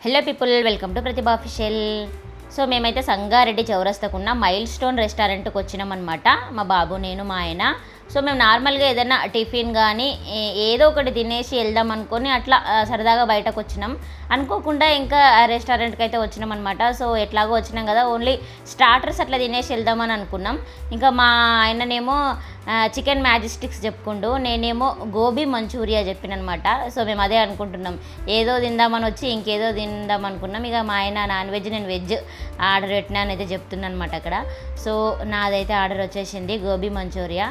Hello people welcome to Pratibha official so మేమైతే Sangareddy చౌరస్తకున్న mile stone రెస్టారెంట్కి వచ్చినాం అనమాట మా బాబు నేను మా ఆయన. సో మేము నార్మల్గా ఏదైనా టిఫిన్ కానీ ఏదో ఒకటి తినేసి వెళ్దాం అనుకొని అట్లా సరదాగా బయటకు వచ్చినాం. అనుకోకుండా ఇంకా రెస్టారెంట్కి అయితే వచ్చినాం అనమాట సో ఎట్లాగో వచ్చినాం కదా ఓన్లీ స్టార్టర్స్ అట్లా తినేసి వెళ్దామని అనుకున్నాం. ఇంకా మా ఆయననేమో చికెన్ మ్యాజిస్టిక్స్ చెప్పుకుంటూ నేనేమో గోబీ మంచూరియా చెప్పినమాట సో మేము అదే అనుకుంటున్నాం. ఏదో తిందామని వచ్చి ఇంకేదో తిందాం అనుకున్నాం. ఇక మా ఆయన నాన్ వెజ్ నేను వెజ్ ఆర్డర్ పెట్టినాను అయితే చెప్తున్నాను అనమాట అక్కడ. సో నాదైతే ఆర్డర్ వచ్చేసింది గోబీ మంచూరియా.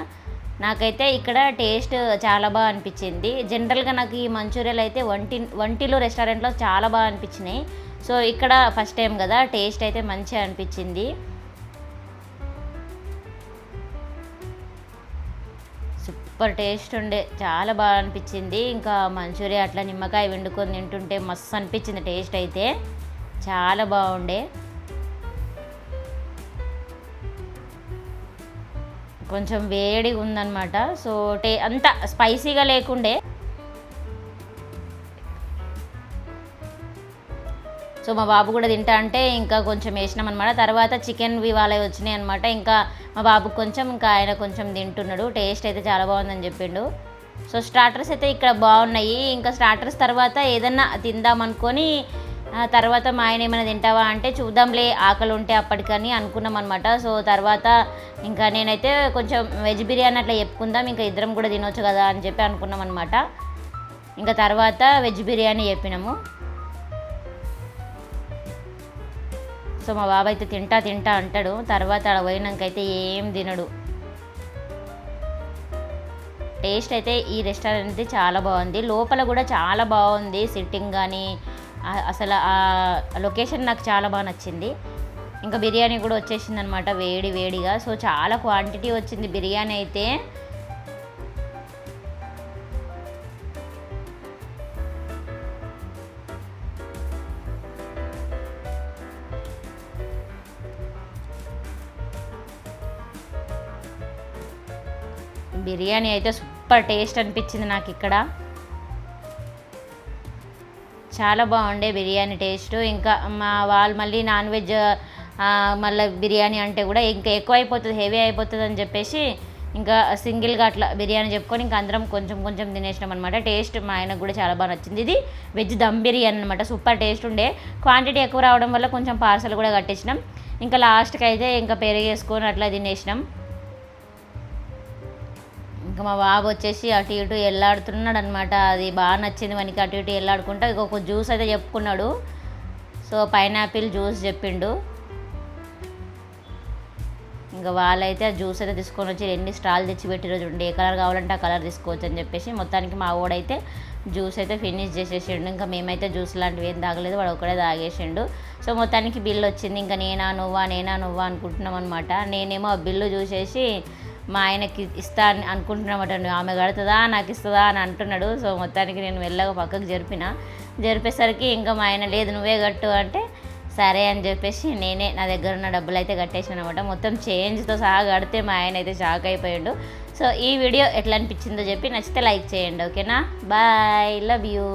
నాకైతే ఇక్కడ టేస్ట్ చాలా బాగా అనిపించింది. జనరల్గా నాకు ఈ మంచూరియాలు అయితే వంటి వంటిలో రెస్టారెంట్లో చాలా బాగా అనిపించినాయి. సో ఇక్కడ ఫస్ట్ టైం కదా టేస్ట్ అయితే మంచిగా అనిపించింది. సూపర్ టేస్ట్ ఉండే చాలా బాగా అనిపించింది. ఇంకా మంచూరియా అట్లా నిమ్మకాయ వండుకొని తింటుంటే మస్తు అనిపించింది టేస్ట్ అయితే. చాలా బాగుండే. కొంచెం వేడిగా ఉందన్నమాట. సో టే అంత స్పైసీగా లేకుండే. సో మా బాబు కూడా తింటా అంటే ఇంకా కొంచెం వేసినాం అనమాట తర్వాత చికెన్ ఇవాళ వచ్చినాయి అనమాట ఇంకా మా బాబుకు కొంచెం ఇంకా ఆయన కొంచెం తింటున్నాడు. టేస్ట్ అయితే చాలా బాగుందని చెప్పిండు. సో స్టార్టర్స్ అయితే ఇక్కడ బాగున్నాయి. ఇంకా స్టార్టర్స్ తర్వాత ఏదన్నా తిందాం అనుకొని తర్వాత మా ఆయన ఏమైనా తింటావా అంటే చూద్దాంలే ఆకలి ఉంటే అప్పటికని అనుకున్నాం అనమాట సో తర్వాత ఇంకా నేనైతే కొంచెం వెజ్ బిర్యానీ అట్లా చెప్పుకుందాం ఇంకా ఇద్దరం కూడా తినొచ్చు కదా అని చెప్పి అనుకున్నాం అనమాట ఇంకా తర్వాత వెజ్ బిర్యానీ చెప్పినాము. సో మా బాబాయ్ అయితే తింటా తింటా అంటాడు. తర్వాత ఆడ పోయినాకైతే ఏం తినడు. టేస్ట్ అయితే ఈ రెస్టారెంట్ అయితే చాలా బాగుంది. లోపల కూడా చాలా బాగుంది సిట్టింగ్ కానీ అసలు ఆ లొకేషన్ నాకు చాలా బాగా నచ్చింది. ఇంకా బిర్యానీ కూడా వచ్చేసింది అనమాట వేడి వేడిగా. సో చాలా క్వాంటిటీ వచ్చింది బిర్యానీ అయితే. బిర్యానీ అయితే సూపర్ టేస్ట్ అనిపించింది నాకు ఇక్కడ. చాలా బాగుండే బిర్యానీ టేస్ట్. ఇంకా మా వాళ్ళు మళ్ళీ నాన్ వెజ్ మళ్ళీ బిర్యానీ అంటే కూడా ఇంకా ఎక్కువ అయిపోతుంది హెవీ అయిపోతుంది అని చెప్పేసి ఇంకా సింగిల్గా అట్లా బిర్యానీ చెప్పుకొని ఇంకా అందరం కొంచెం కొంచెం తినేసినాం అనమాట టేస్ట్ మా ఆయనకు కూడా చాలా బాగా నచ్చింది. ఇది వెజ్ దమ్ బిర్యానీ అనమాట సూపర్ టేస్ట్ ఉండే. క్వాంటిటీ ఎక్కువ రావడం వల్ల కొంచెం పార్సల్ కూడా కట్టేసినాం. ఇంకా లాస్ట్కి అయితే ఇంకా పెరిగేసుకొని అట్లా తినేసినాం. ఇంకా మా బాబు వచ్చేసి అటు ఇటు వెళ్ళాడుతున్నాడు అనమాట అది బాగా నచ్చింది మనకి అటు ఇటు వెళ్ళాడుకుంటా ఇంకొక జ్యూస్ అయితే చెప్పుకున్నాడు. సో పైనాపిల్ జ్యూస్ చెప్పిండు. ఇంకా వాళ్ళైతే ఆ జ్యూస్ అయితే తీసుకొని వచ్చి ఎన్ని స్టాల్ తెచ్చి పెట్టి రోజు ఏ కలర్ కావాలంటే ఆ కలర్ తీసుకోవచ్చు అని చెప్పేసి మొత్తానికి మా వాడైతే జ్యూస్ అయితే ఫినిష్ చేసేసిండు. ఇంకా మేమైతే జ్యూస్ లాంటివి ఏం తాగలేదు. వాడు ఒకడే తాగేసిండు. సో మొత్తానికి బిల్ వచ్చింది. ఇంకా నేనా నువ్వా నేనా నువ్వా అనుకుంటున్నాం అనమాట నేనేమో ఆ బిల్లు చూసేసి మా ఆయనకి ఇస్తా అని అనుకుంటున్నామట నువ్వు ఆమె కడుతుందా? నాకు ఇస్తుందా? అని అంటున్నాడు. సో మొత్తానికి నేను వెళ్ళగా పక్కకు జరిపిన. జరిపేసరికి ఇంకా మా ఆయన లేదు నువ్వే కట్టు అంటే సరే అని చెప్పేసి నేనే నా దగ్గర ఉన్న డబ్బులు అయితే కట్టేసాను అనమాట మొత్తం చేంజ్తో సహా కడితే మా ఆయన అయితే షాక్ అయిపోయాడు. సో ఈ వీడియో ఎట్లా అనిపించిందో చెప్పి నచ్చితే లైక్ చేయండి ఓకేనా? Bye love you.